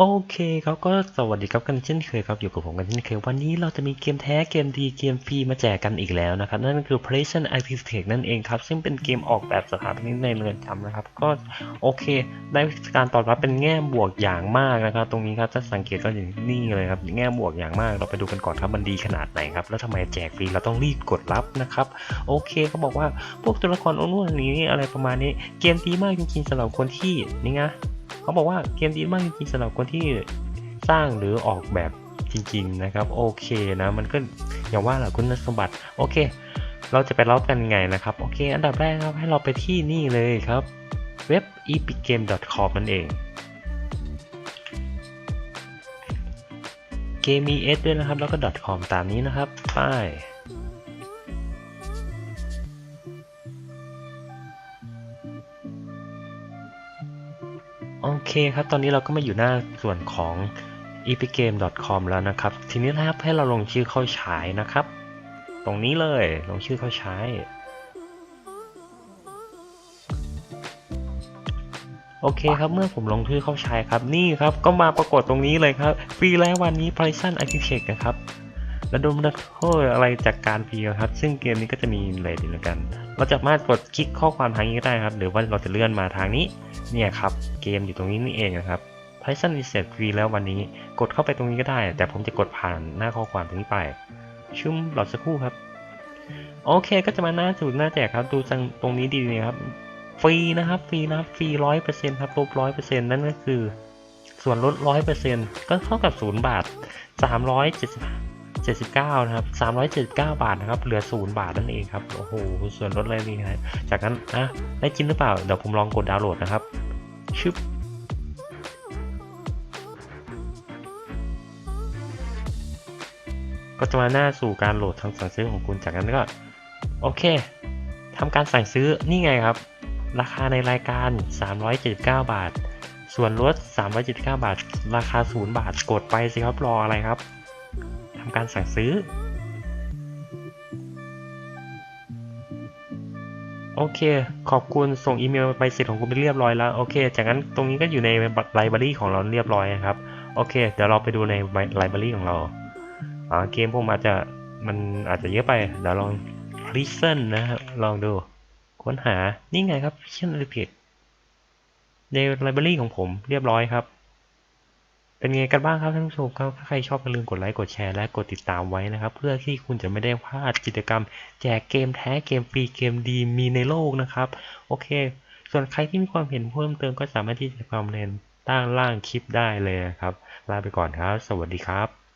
โอเคครับก็สวัสดีครับกันเช่นเคยครับอยู่กับผมกันเช่นเคยวันนี้เราจะมีเกมแท้เกมดีเกมฟรีมาแจกกันอีกแล้วนะครับ นั่นก็คือ Prison Architect นั่นเองครับ ซึ่งเป็นเกมออกแบบสถานที่ในเรือนจำนะครับ ก็โอเค ได้การตอบรับเป็นแง่บวกอย่างมากนะครับ ตรงนี้ครับจะสังเกตก็อย่างนี่เลยครับแง่บวกอย่างมากเราไปดูกันก่อนครับมันดีขนาดไหนครับแล้วทำไมแจกฟรีเราต้องรีบกดรับนะครับโอเคเขาบอกว่าพวกตัวละครอ้นู่นนี้อะไรประมาณนี้เกมดีมากจริงๆสำหรับคนที่นี่ไง เขาบอกว่าเกมดีมากจริงๆสำหรับคนที่สร้างหรือออกแบบจริง ๆ นะครับ โอเคนะ มันก็อย่างว่าแหละคุณสมบัติ โอเค เราจะไปเล่ากันไงนะครับ โอเค อันดับแรกครับให้เราไปที่นี่เลยครับเว็บ epicgame.com นั่นเองเกมมี s ด้วยนะครับ แล้วก็ .com ตามนี้นะครับ ไป โอเคครับ ตอนนี้เราก็มาอยู่หน้าส่วนของ epicgame.com แล้วนะครับ ทีนี้นะครับให้เราลงชื่อเข้าใช้นะครับ ตรงนี้เลยลงชื่อเข้าใช้โอเคครับ เมื่อผมลงชื่อเข้าใช้ครับ นี่ครับ ก็มาปรากฏตรงนี้เลยครับ ฟรีแล้ววันนี้ Python Architect นะครับ ระดมดัโทษอะไรจากการฟรีครับ ซึ่งเกมนี้ก็จะมีเลทอยู่แล้วกัน เราจะมารถกดคลิกข้อความทางนี้ก็ได้ครับ หรือว่าเราจะเลื่อนมาทางนี้ เนี่ยครับ เกมอยู่ตรงนี้นี่เองนะครับ Python Reset ฟรีแล้ววันนี้ กดเข้าไปตรงนี้ก็ได้ แต่ผมจะกดผ่านหน้าข้อความตรงนี้ไป ชุ่มหลอดสักครู่ครับ โอเค ก็จะมาหน้าสูตรหน้าแจกครับ ดูตรงนี้ดีนะครับ ฟรีนะครับ ฟรีนะครับ ฟรีร้อยเปอร์เซ็นต์ครับลบร้อยเปอร์เซ็นต์นั่นก็คือ ส่วนลดร้อยเปอร์เซ็นต์ก็เท่ากับศูนย์บาทสามร้อยเจ็ดสิบ เจ็ดสิบเก้านะครับสามร้อยเจ็ดสิบเก้าบาทนะครับ เหลือศูนย์บาทนั่นเองครับ โอ้โห ส่วนลดอะไรนี่ครับจากนั้นนะได้จริงหรือเปล่า เดี๋ยวผมลองกดดาวน์โหลดนะครับ ชึบก็จะมาหน้าสู่การโหลดทางสั่งซื้อของคุณ จากนั้นก็ โอเค ทำการสั่งซื้อ นี่ไงครับ ราคาในรายการ 379 บาท ส่วนลด 379 บาท ราคา 0 บาท กดไปสิครับ รออะไรครับ ทำการสั่งซื้อ โอเค ขอบคุณส่งอีเมลใบเสร็จของคุณไปเรียบร้อยแล้ว โอเค จากนั้นตรงนี้ก็อยู่ในไลบรารีของเราเรียบร้อยนะครับ โอเค เดี๋ยวเราไปดูในไลบรารีของเราอ่าเกมผมอาจจะมันอาจจะเยอะไป เดี๋ยวลอง listen นะครับลองดู ค้นหา นี่ไงครับ Vision Repeat ในไลบรารีของผมเรียบร้อยครับ เป็นไงกันบ้างครับท่านผู้ชมครับถ้าใครชอบอย่าลืมกดไลค์กดแชร์และกดติดตามไว้นะครับ เพื่อที่คุณจะไม่ได้พลาดกิจกรรม แจกเกมแท้เกมฟรีเกมดีมีในโลกนะครับ โอเค ส่วนใครที่มีความเห็นเพิ่มเติมก็สามารถที่จะคอมเมนต์ด้านล่างคลิปได้เลยครับลาไปก่อนครับ สวัสดีครับ